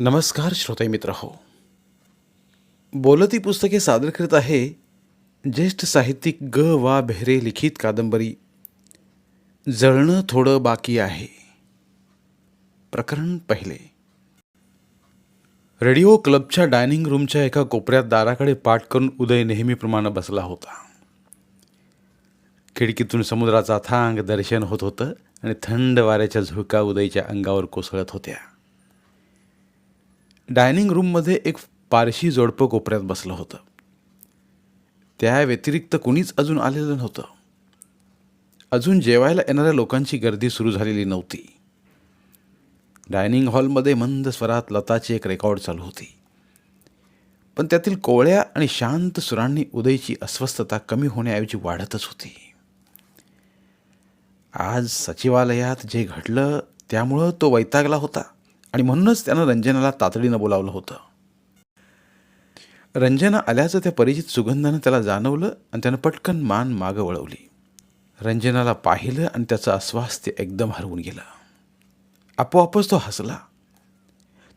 नमस्कार श्रोते मित्र हो बोलती पुस्तके सादर करीत आहे ज्येष्ठ साहित्यिक ग वा भेरे लिखित कादंबरी. जळणं थोडं बाकी आहे. प्रकरण पहिले. रेडिओ क्लबच्या डायनिंग रूमच्या एका कोपऱ्यात दाराकडे पाठ करून उदय नेहमीप्रमाणे बसला होता. खिडकीतून समुद्राचा थांग दर्शन होत होतं आणि थंड वाऱ्याच्या झुळका उदयच्या अंगावर कोसळत होत्या. डायनिंग रूममध्ये एक पारशी जोडपं कोपऱ्यात बसलं होतं. त्या व्यतिरिक्त कुणीच अजून आलेलं नव्हतं. अजून जेवायला येणाऱ्या लोकांची गर्दी सुरू झालेली नव्हती. डायनिंग हॉलमध्ये मंद स्वरात लताची एक रेकॉर्ड चालू होती. पण त्यातील कोवळ्या आणि शांत सुरांनी उदयची अस्वस्थता कमी होण्याऐवजी वाढतच होती. आज सचिवालयात जे घडलं त्यामुळं तो वैतागला होता. आणि म्हणूनच त्यानं रंजनाला तातडीनं बोलावलं होतं. रंजना आल्याचं त्या परिचित सुगंधानं त्याला जाणवलं आणि त्यानं पटकन मान मागं वळवली. रंजनाला पाहिलं आणि त्याचं अस्वास्थ्य एकदम हरवून गेलं. आपोआपच तो हसला.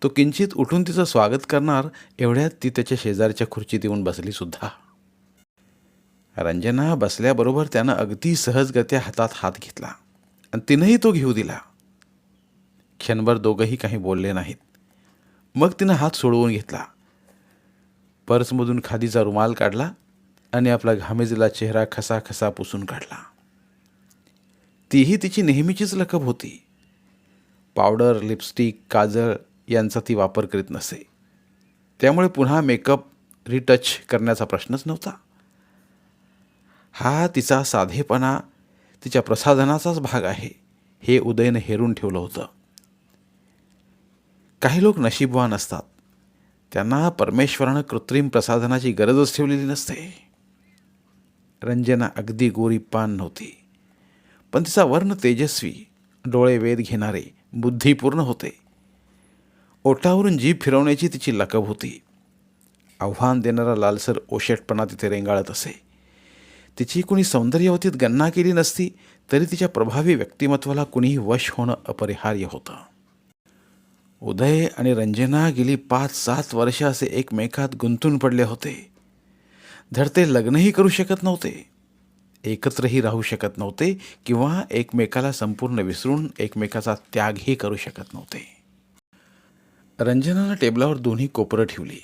तो किंचित उठून तिचं स्वागत करणार एवढ्यात ती त्याच्या शेजारच्या खुर्चीत येऊन बसली सुद्धा. रंजना बसल्याबरोबर त्यानं अगदी सहजगत्या हातात हात घेतला आणि तिनंही तो घेऊ दिला. क्षणभर दोघंही काही बोलले नाहीत. मग तिनं हात सोडवून घेतला. पर्समधून खादीचा रुमाल काढला आणि आपला घामेजला चेहरा खसा खसा पुसून काढला. तीही तिची नेहमीचीच लकब होती. पावडर लिपस्टिक काजळ यांचा ती वापर करीत नसे. त्यामुळे पुन्हा मेकअप रिटच करण्याचा प्रश्नच नव्हता. हा तिचा साधेपणा तिच्या प्रसाधनाचाच भाग आहे हे उदयनं हेरून ठेवलं होतं. काही लोक नशीबवान असतात. त्यांना परमेश्वरानं कृत्रिम प्रसाधनाची गरजच ठेवलेली नसते. रंजना अगदी गोरीपान नव्हती पण तिचा वर्ण तेजस्वी डोळे वेध घेणारे बुद्धिपूर्ण होते. ओठावरून जीभ फिरवण्याची तिची लकब होती. आव्हान देणारा लालसर ओशेटपणा तिथे रेंगाळत असे. तिची कुणी सौंदर्यवतीत गणना केली नसती तरी तिच्या प्रभावी व्यक्तिमत्वाला कुणीही वश होणं अपरिहार्य होतं. उदय आणि रंजना गेली पाच सात वर्ष असे एकमेकात गुंतून पडले होते. धडते लग्नही करू शकत नव्हते. एकत्रही राहू शकत नव्हते किंवा एकमेकाला संपूर्ण विसरून एकमेकाचा त्यागही करू शकत नव्हते. रंजनानं टेबलावर दोन्ही कोपरं ठेवली.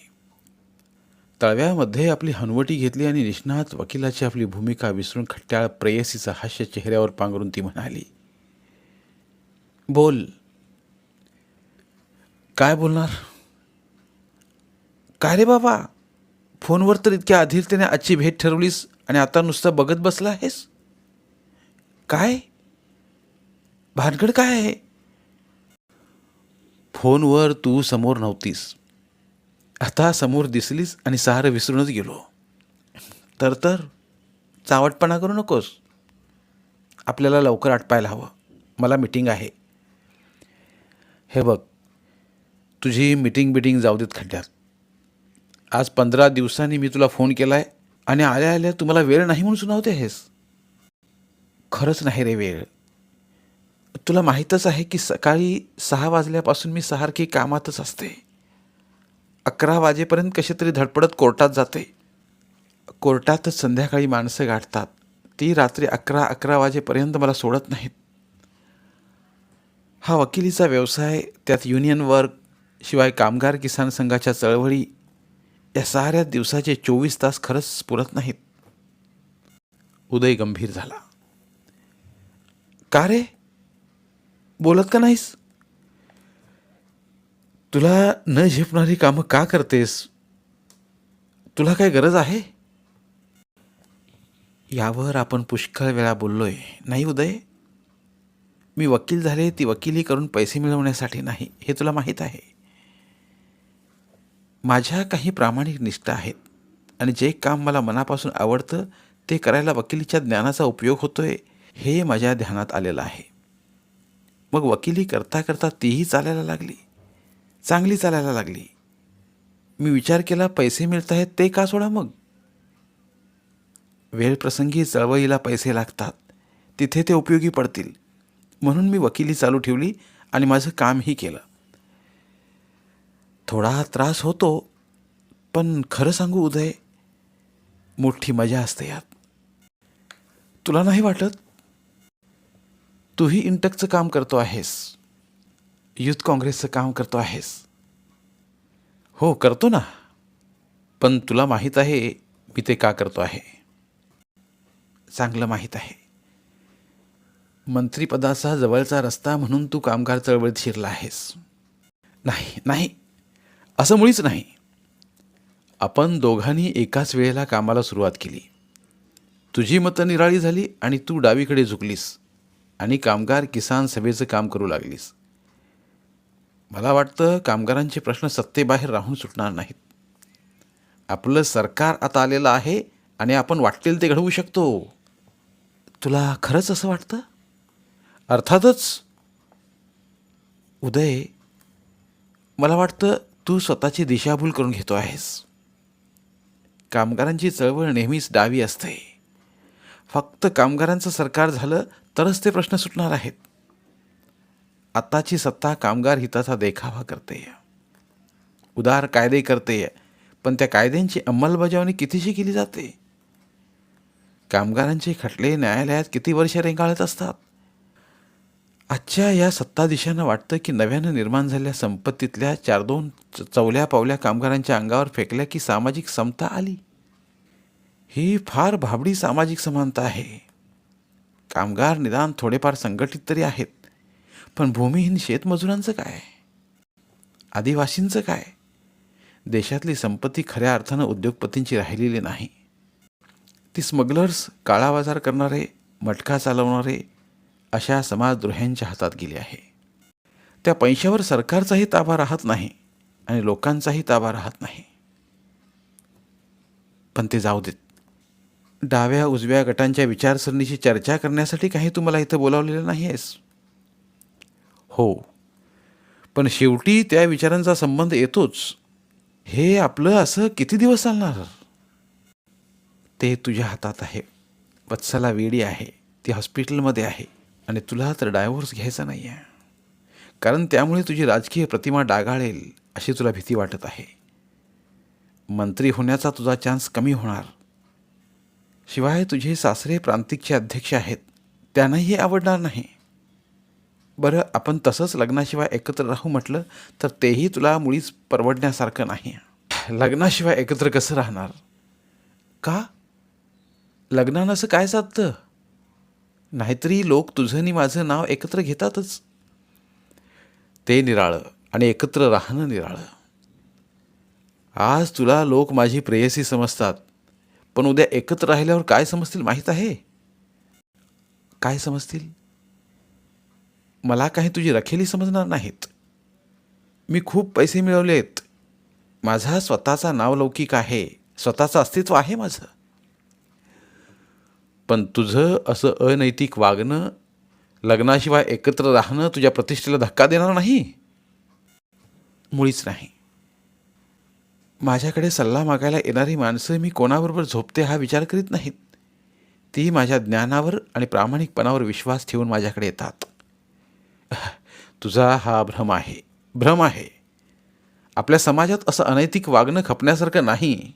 तळव्यामध्ये आपली हनवटी घेतली आणि निष्णात वकिलाची आपली भूमिका विसरून खट्ट्याळ प्रेयसीचा हास्य चेहऱ्यावर पांघरून ती म्हणाली बोल काय बोलणार? काय रे बाबा? फोनवर तर इतक्या अधीरतेने आजची भेट ठरवलीस आणि आता नुसतं बघत बसला आहेस? काय? भानगड काय आहे? फोनवर तू समोर नव्हतीस. आता समोर दिसलीस आणि सहारं विसरूनच गेलो. तर तर चावटपणा करू नकोस. आपल्याला लवकर आटपायला हवं. मला मिटिंग आहे. हे बघ तुझी मिटिंग बिटिंग जाऊ देत खड्ड्यात. आज पंधरा दिवसांनी मी तुला फोन केला आहे आणि आल्या आल्या तुम्हाला वेळ नाही म्हणून सुनावते आहेस. खरंच नाही रे वेळ. तुला माहीतच आहे की सकाळी सहा वाजल्यापासून मी सारखी कामातच असते. अकरा वाजेपर्यंत कसे तरी धडपडत कोर्टात जाते. कोर्टातच संध्याकाळी माणसं गाठतात. ती रात्री अकरा अकरा वाजेपर्यंत मला सोडत नाहीत. हा वकिलीचा व्यवसाय त्यात युनियन वर्क शिवाय कामगार किसान संघाच्या चळवळी या साऱ्या दिवसाचे चोवीस तास खरंच पुरत नाहीत. उदय गंभीर झाला. का रे? बोलत का नाहीस? तुला न झेपणारी कामं का करतेस? तुला काय गरज आहे? यावर आपण पुष्कळ वेळा बोललोय नाही उदय? मी वकील झाले ती वकिली करून पैसे मिळवण्यासाठी नाही हे तुला माहीत आहे. माझ्या काही प्रामाणिक निष्ठा आहेत आणि जे काम मला मनापासून आवडतं ते करायला वकिलीच्या ज्ञानाचा उपयोग होतो आहे हे माझ्या ध्यानात आलेलं आहे. मग वकिली करता करता तीही चालायला लागली चांगली चालायला लागली. मी विचार केला पैसे मिळत आहेत ते का सोडा मग? वेळप्रसंगी चळवळीला पैसे लागतात तिथे ते उपयोगी पडतील. म्हणून मी वकिली चालू ठेवली आणि माझं कामही केलं. थोडा त्रास होतो पण खरं सांगू उदय मोठी मजा असते यात. तुला नाही वाटत? तूही इंटकचं काम करतो आहेस. युथ काँग्रेसचं काम करतो आहेस. हो करतो ना. पण तुला माहीत आहे मी ते का करतो आहे? चांगलं माहीत आहे. मंत्रिपदाचा जवळचा रस्ता म्हणून तू कामगार चळवळीत शिरला आहेस. नाही नाही. असं मुळीच नाही. आपण दोघांनी एकाच वेळेला कामाला सुरुवात केली. तुझी मतं निराळी झाली आणि तू डावीकडे झुकलीस आणि कामगार किसान सभेचं काम करू लागलीस. मला वाटतं कामगारांचे प्रश्न सत्तेबाहेर राहून सुटणार नाहीत. आपलं सरकार आता आलेलं आहे आणि आपण वाटतील ते घडवू शकतो. तुला खरंच असं वाटतं? अर्थातच उदय मला वाटतं तू स्वतःची दिशाभूल करून घेतो आहेस. कामगारांची चळवळ नेहमीच डावी असते. फक्त कामगारांचं सरकार झालं तरच ते प्रश्न सुटणार आहेत. आत्ताची सत्ता कामगार हिताचा देखावा करते. उदार कायदे करते पण त्या कायद्यांची अंमलबजावणी कितीशी केली जाते? कामगारांचे खटले न्यायालयात किती वर्ष रेंगाळत असतात? आजच्या या सत्ताधीशांना वाटतं की नव्यानं निर्माण झालेल्या संपत्तीतल्या चार दोन च- चवल्या पावल्या कामगारांच्या अंगावर फेकल्या की सामाजिक समता आली? ही फार भाबडी सामाजिक समानता आहे. कामगार निदान थोडेफार संघटित तरी आहेत. पण भूमिहीन शेतमजुरांचं काय? आदिवासींचं काय? देशातली संपत्ती खऱ्या अर्थानं उद्योगपतींची राहिलेली नाही. ती स्मगलर्स काळा बाजार करणारे मटका चालवणारे अशा समाजद्रोह्यांच्या हातात गेली आहे. त्या पैशावर सरकारचाही ताबा राहत नाही आणि लोकांचाही ताबा राहत नाही. पण ते जाऊ देत. डाव्या उजव्या गटांच्या विचारसरणीची चर्चा करण्यासाठी काही तू मला इथं बोलावलेलं नाही आहेस हो. पण शेवटी त्या विचारांचा संबंध येतोच. हे आपलं असं किती दिवस चालणार? ते तुझ्या हातात आहे. वत्सला वेडी आहे. ती हॉस्पिटलमध्ये आहे. आणि तुला तर डायव्होर्स घ्यायचा नाही आहे कारण त्यामुळे तुझी राजकीय प्रतिमा डागाळेल अशी तुला भीती वाटत आहे. मंत्री होण्याचा तुझा चान्स कमी होणार. शिवाय तुझे सासरे प्रांतिकचे अध्यक्ष आहेत त्यांनाही आवडणार नाही. बरं आपण तसंच लग्नाशिवाय एकत्र राहू म्हटलं तर तेही तुला मुळीच परवडण्यासारखं नाही. लग्नाशिवाय एकत्र कसं राहणार? का? लग्नानं असं काय साधतं? नाहीतरी लोक तुझं आणि माझं नाव एकत्र घेतातच. ते निराळं आणि एकत्र राहणं निराळं. आज तुला लोक माझी प्रेयसी समजतात पण उद्या एकत्र राहिल्यावर काय समजतील माहीत आहे? काय समजतील? मला काही तुझी रखेली समजणार नाहीत. मी खूप पैसे मिळवले आहेत माझा स्वतःचा नावलौकिक आहे स्वतःचं अस्तित्व आहे माझं. पण तुझं असं अनैतिक वागणं लग्नाशिवाय एकत्र राहणं तुझ्या प्रतिष्ठेला धक्का देणार नाही? मुळीच नाही. माझ्याकडे सल्ला मागायला येणारी माणसं मी कोणाबरोबर झोपते हा विचार करीत नाहीत. ती माझ्या ज्ञानावर आणि प्रामाणिकपणावर विश्वास ठेवून माझ्याकडे येतात. तुझा हा भ्रम आहे. भ्रम आहे. आपल्या समाजात असं अनैतिक वागणं खपण्यासारखं नाही.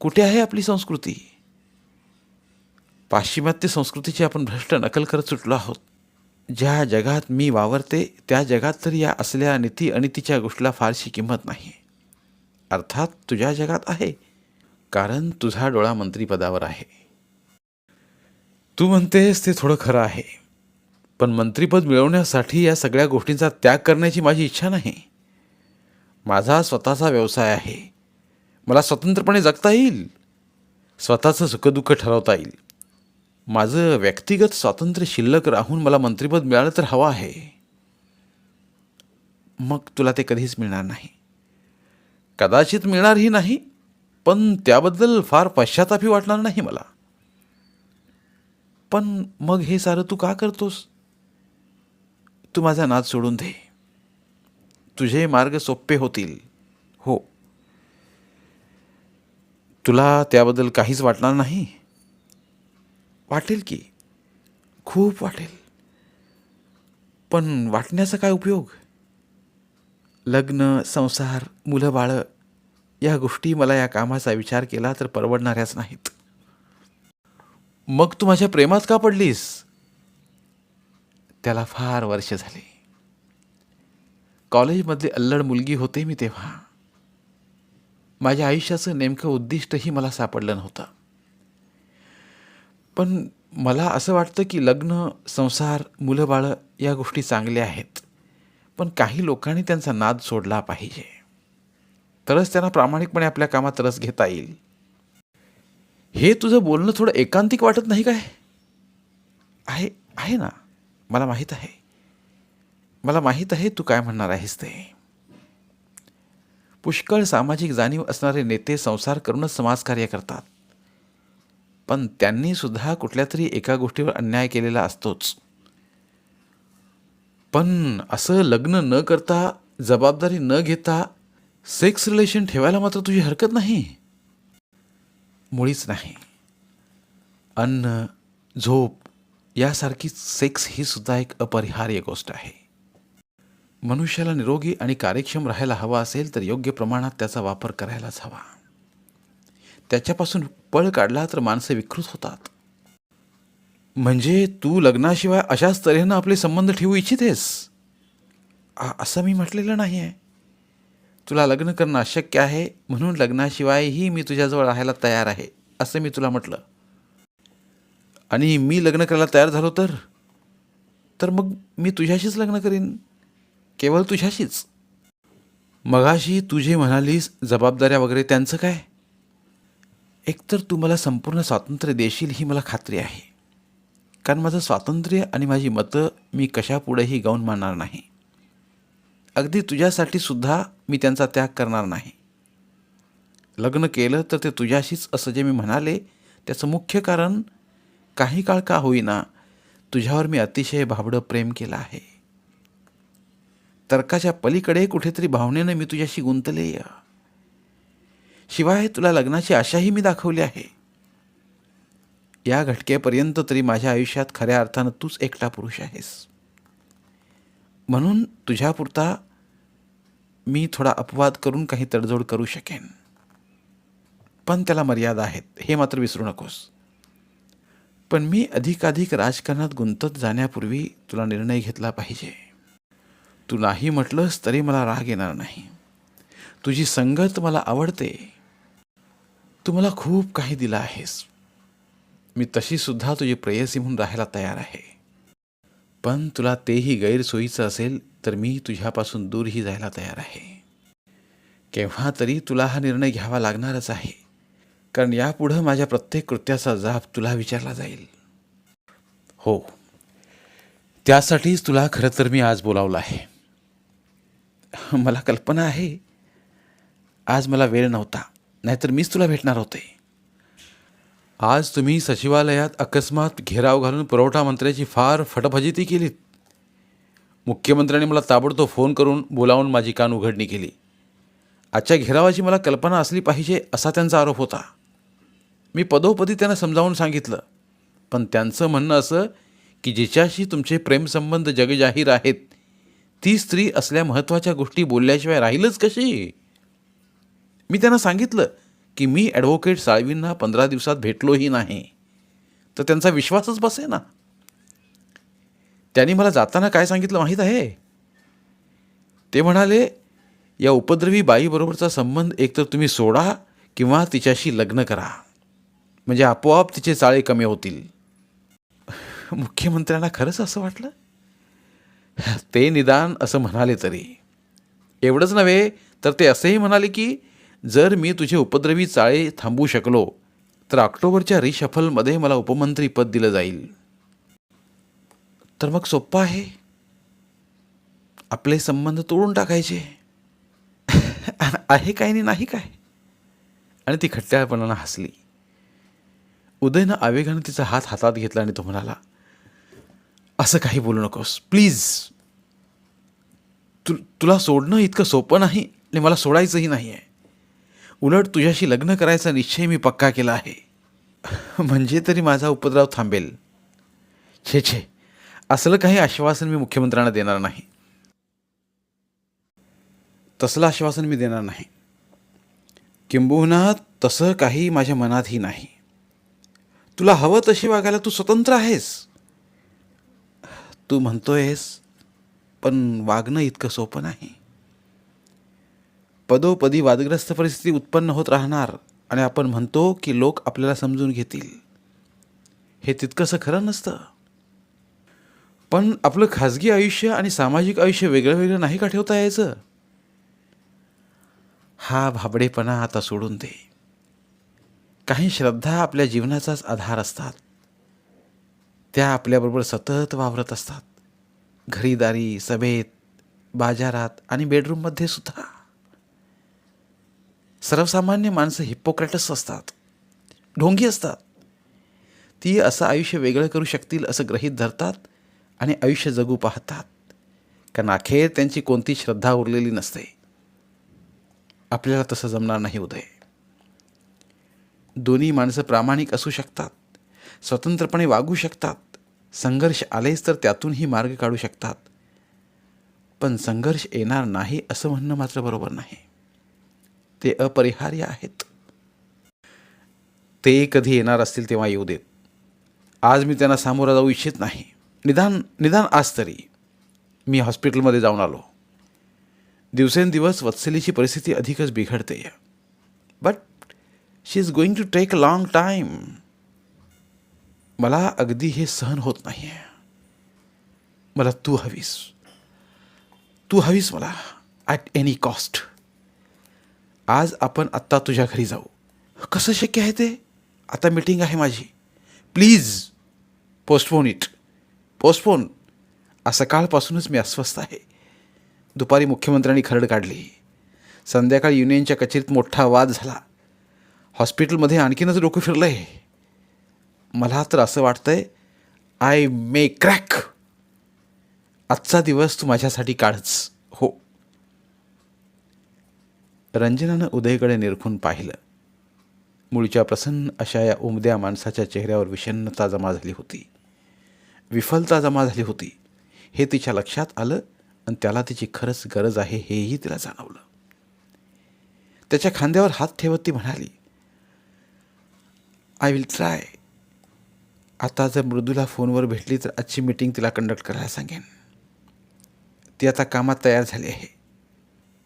कुठे आहे आपली संस्कृती? पाश्चिमात्य संस्कृतीची आपण भ्रष्ट नकल करत सुटलो आहोत. ज्या जगात मी वावरते त्या जगात तर या असल्या नीती अनितीच्या गोष्टीला फारशी किंमत नाही. अर्थात तुझ्या जगात आहे कारण तुझा डोळा मंत्रीपदावर आहे. तू म्हणतेस ते थोडं खरं आहे पण मंत्रीपद मिळवण्यासाठी या सगळ्या गोष्टींचा त्याग करण्याची माझी इच्छा नाही. माझा स्वतःचा व्यवसाय आहे. मला स्वतंत्रपणे जगता येईल. स्वतःचं सुखदुःख ठरवता येईल. माझं व्यक्तिगत स्वातंत्र्य शिल्लक राहून मला मंत्रिपद मिळालं तर हवं आहे. मग तुला ते कधीच मिळणार नाही. कदाचित मिळणारही नाही पण त्याबद्दल फार पश्चातापी वाटणार नाही मला. पण मग हे सारं तू का करतोस? तू माझा नाद सोडून दे. तुझे मार्ग सोपे होतील. हो. तुला त्याबद्दल काहीच वाटणार नाही? वाटेल की? खूप वाटेल. पण वाटण्याचा काय उपयोग? लग्न संसार मुलं बाळं या गोष्टी मला या कामाचा विचार केला तर परवडणाऱ्याच नाहीत. मग तू माझ्या प्रेमात का पडलीस? त्याला फार वर्ष झाली. कॉलेजमधली अल्लड मुलगी होते मी तेव्हा. माझ्या आयुष्याचं नेमकं उद्दिष्टही मला सापडलं नव्हतं. पण मला असं वाटतं की लग्न संसार मुलं बाळं या गोष्टी चांगल्या आहेत. पण काही लोकांनी त्यांचा नाद सोडला पाहिजे. तरच त्यांना प्रामाणिकपणे आपल्या कामात रस घेता येईल. हे तुझं बोलणं थोडं एकांतिक वाटत नाही काय? आहे आहे ना? मला माहीत आहे. मला माहीत आहे तू काय म्हणणार आहेस ते. पुष्कळ सामाजिक जाणीव असणारे नेते संसार करूनच समाजकार्य करतात. पण त्यांनी सुद्धा कुठल्या तरी एका गोष्टीवर अन्याय केलेला असतोच. पण असं लग्न न करता जबाबदारी न घेता सेक्स रिलेशन ठेवायला मात्र तुझी हरकत नाही. मुळीच नाही. अन्न झोप यासारखी सेक्स ही सुद्धा एक अपरिहार्य गोष्ट आहे. मनुष्याला निरोगी आणि कार्यक्षम राहायला हवा असेल तर योग्य प्रमाणात त्याचा वापर करायलाच हवा. त्याच्यापासून पळ काढला तर माणसं विकृत होतात. म्हणजे तू लग्नाशिवाय अशाच तऱ्हेनं आपले संबंध ठेवू इच्छितेस? असं मी म्हटलेलं नाही आहे तुला लग्न करणं अशक्य आहे म्हणून लग्नाशिवायही मी तुझ्याजवळ राहायला तयार आहे असं मी तुला म्हटलं. आणि मी लग्न करायला तयार झालो तर? तर मग मी तुझ्याशीच लग्न करीन केवळ तुझ्याशीच. मगाशी तुझे म्हणालीस जबाबदाऱ्या वगैरे त्यांचं काय? एकतर तू मला संपूर्ण स्वातंत्र्य देशील ही मला खात्री आहे. कारण माझं स्वातंत्र्य आणि माझी मतं मी कशापुढेही गाऊन मानणार नाही. अगदी तुझ्यासाठी सुद्धा मी त्यांचा त्याग करणार नाही. लग्न केलं तर ते तुझ्याशीच असं जे मी म्हणाले त्याचं मुख्य कारण काही काळ का होईना तुझ्यावर मी अतिशय भाबडं प्रेम केलं आहे. तर्काच्या पलीकडे कुठेतरी भावनेनं मी तुझ्याशी गुंतले शिवाय तुला लग्नाची आशाही मी दाखवली आहे. या घटकेपर्यंत तरी माझ्या आयुष्यात खऱ्या अर्थानं तूच एकटा पुरुष आहेस. म्हणून तुझ्यापुरता मी थोडा अपवाद करून काही तडजोड करू शकेन. पण त्याला मर्यादा आहेत हे मात्र विसरू नकोस. पण मी अधिकाधिक राजकारणात गुंतत जाण्यापूर्वी तुला निर्णय घेतला पाहिजे. तू नाही म्हटलंस तरी मला राग येणार नाही. तुझी संगत मला आवडते. तू मला खूप काही दिलं आहेस. मी तशीसुद्धा तुझी प्रेयसी म्हणून राहायला तयार आहे. पण तुला तेही गैरसोयीचं असेल तर मी तुझ्यापासून दूरही जायला तयार आहे. केव्हा तरी तुला हा निर्णय घ्यावा लागणारच आहे कारण यापुढं माझ्या प्रत्येक कृत्याचा जाब तुला विचारला जाईल. हो त्यासाठीच तुला खरं तर मी आज बोलावलं आहे. मला कल्पना आहे आज मला वेळ नव्हता. नाहीतर मीच तुला भेटणार होते. आज तुम्ही सचिवालयात अकस्मात घेराव घालून पुरवठा मंत्र्याची फार फटफजिती केलीत. मुख्यमंत्र्यांनी मला ताबडतोब फोन करून बोलावून माझी कान उघडणी केली. आजच्या घेरावाची मला कल्पना असली पाहिजे असा त्यांचा आरोप होता. मी पदोपदी त्यांना समजावून सांगितलं. पण त्यांचं म्हणणं असं की जिच्याशी तुमचे प्रेमसंबंध जगजाहीर आहेत ती स्त्री असल्या महत्त्वाच्या गोष्टी बोलल्याशिवाय राहीलच कशी? मी त्यांना सांगितलं की मी ॲडव्होकेट साळवींना पंधरा दिवसात भेटलोही नाही. तर त्यांचा विश्वासच बसे ना त्यांनी मला जाताना काय सांगितलं माहीत आहे? ते म्हणाले या उपद्रवी बाईबरोबरचा संबंध एकतर तुम्ही सोडा किंवा तिच्याशी लग्न करा. म्हणजे आपोआप तिचे चाळे कमी होतील. मुख्यमंत्र्यांना खरंच असं वाटलं? ते निदान असं म्हणाले तरी. एवढंच नव्हे तर ते असेही म्हणाले की जर मी तुझे उपद्रवी चाळे थांबू शकलो तर ऑक्टोबरच्या रिशफलमध्ये मला उपमंत्री पद दिलं जाईल. तर मग सोप्पं आहे? आपले संबंध तोडून टाकायचे. आहे काय आणि नाही काय? आणि ती खट्ट्याळपणानं हसली. उदयनं आवेगानं तिचा हात हातात घेतला आणि तो म्हणाला असं काही बोलू नकोस. प्लीज. तु तुला सोडणं इतकं सोपं नाही आणि मला सोडायचंही नाही आहे उलट तुझ्याशी लग्न करायचा निश्चय मी पक्का केला आहे. म्हणजे तरी माझा उपद्रव थांबेल. छे छे. असलं काही आश्वासन मी मुख्यमंत्र्यांना देणार नाही. तसलं आश्वासन मी देणार नाही. किंबहुना तसं काही माझ्या मनातही नाही. तुला हवं तशी वागायला तू स्वतंत्र आहेस. तू म्हणतोयस पण वागणं इतकं सोपं नाही. पदोपदी वादग्रस्त परिस्थिती उत्पन्न होत राहणार आणि आपण म्हणतो की लोक आपल्याला समजून घेतील. हे तितकंसं खरं नसतं. पण आपलं खाजगी आयुष्य आणि सामाजिक आयुष्य वेगळं वेगळं नाही का ठेवता यायचं? हा भाबडेपणा आता सोडून दे. काही श्रद्धा आपल्या जीवनाचाच आधार असतात. त्या आपल्याबरोबर सतत वावरत असतात. घरीदारी सभेत बाजारात आणि बेडरूममध्ये सुद्धा. सर्वसामान्य माणसं हिप्पोक्रॅटस असतात. ढोंगी असतात. ती असं आयुष्य वेगळं करू शकतील असं ग्रहीत धरतात आणि आयुष्य जगू पाहतात. कारण अखेर त्यांची कोणती श्रद्धा उरलेली नसते. आपल्याला तसं जमणार नाही उदय. दोन्ही माणसं प्रामाणिक असू शकतात. स्वतंत्रपणे वागू शकतात. संघर्ष आलेच तर त्यातूनही मार्ग काढू शकतात. पण संघर्ष येणार नाही असं म्हणणं मात्र बरोबर नाही. ते अपरिहार्य आहेत. ते कधी येणार असतील तेव्हा येऊ देत. आज मी त्यांना सामोरं जाऊ इच्छित नाही. निदान निदान आज तरी मी हॉस्पिटलमध्ये जाऊन आलो. दिवसेंदिवस वत्सलीची परिस्थिती अधिकच बिघडते. But she is going to take a long time मला अगदी हे सहन होत नाही. आहे मला तू हवीस. तू हवीस मला ॲट एनी कॉस्ट आज आपण आत्ता तुझ्या घरी जाऊ. कसं शक्य आहे ते? आता मीटिंग आहे माझी. प्लीज पोस्टपोन इट पोस्टपोन आज सकाळपासूनच मी अस्वस्थ आहे. दुपारी मुख्यमंत्र्यांनी खरड काढली. संध्याकाळी युनियनच्या कचेरीत मोठा वाद झाला. हॉस्पिटलमध्ये आणखीनच डोकं फिरलं आहे मला तर असं वाटतं आहे आय मे क्रॅक आजचा दिवस तू माझ्यासाठी काढच. रंजनानं उदयकडे निरखून पाहिलं. मुळच्या प्रसन्न अशा या उमद्या माणसाच्या चेहऱ्यावर विषन्नता जमा झाली होती. विफलता जमा झाली होती. हे तिच्या लक्षात आलं आणि त्याला तिची खरंच गरज आहे हेही तिला जाणवलं. त्याच्या खांद्यावर हात ठेवत ती म्हणाली आय विल ट्राय आता जर मृदूला फोनवर भेटली तर आजची मीटिंग तिला कंडक्ट करायला सांगेन. ती आता कामात तयार झाली आहे.